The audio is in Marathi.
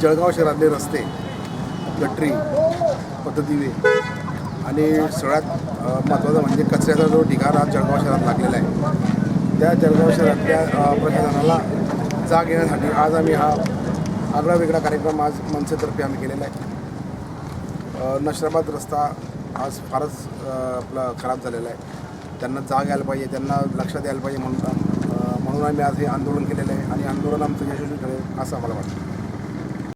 जळगाव शहरातले रस्ते गटरी पद्धतीने आणि सगळ्यात महत्त्वाचं म्हणजे कचऱ्याचा जो ढिगारा जळगाव शहरात लागलेला आहे. त्या जळगाव शहरातल्या प्रशासनाला जाग येण्यासाठी आज आम्ही हा आगळा वेगळा कार्यक्रम आज मनसेतर्फे आम्ही केलेला आहे. नशराबाद रस्ता आज फारच आपला खराब झालेला आहे. त्यांना जाग यायला पाहिजे त्यांना लक्षात यायला पाहिजे म्हणून म्हणून आम्ही आज हे आंदोलन केलेलं आहे आणि आंदोलन आमचं यशस्वी ठरेल असं आम्हाला वाटतं.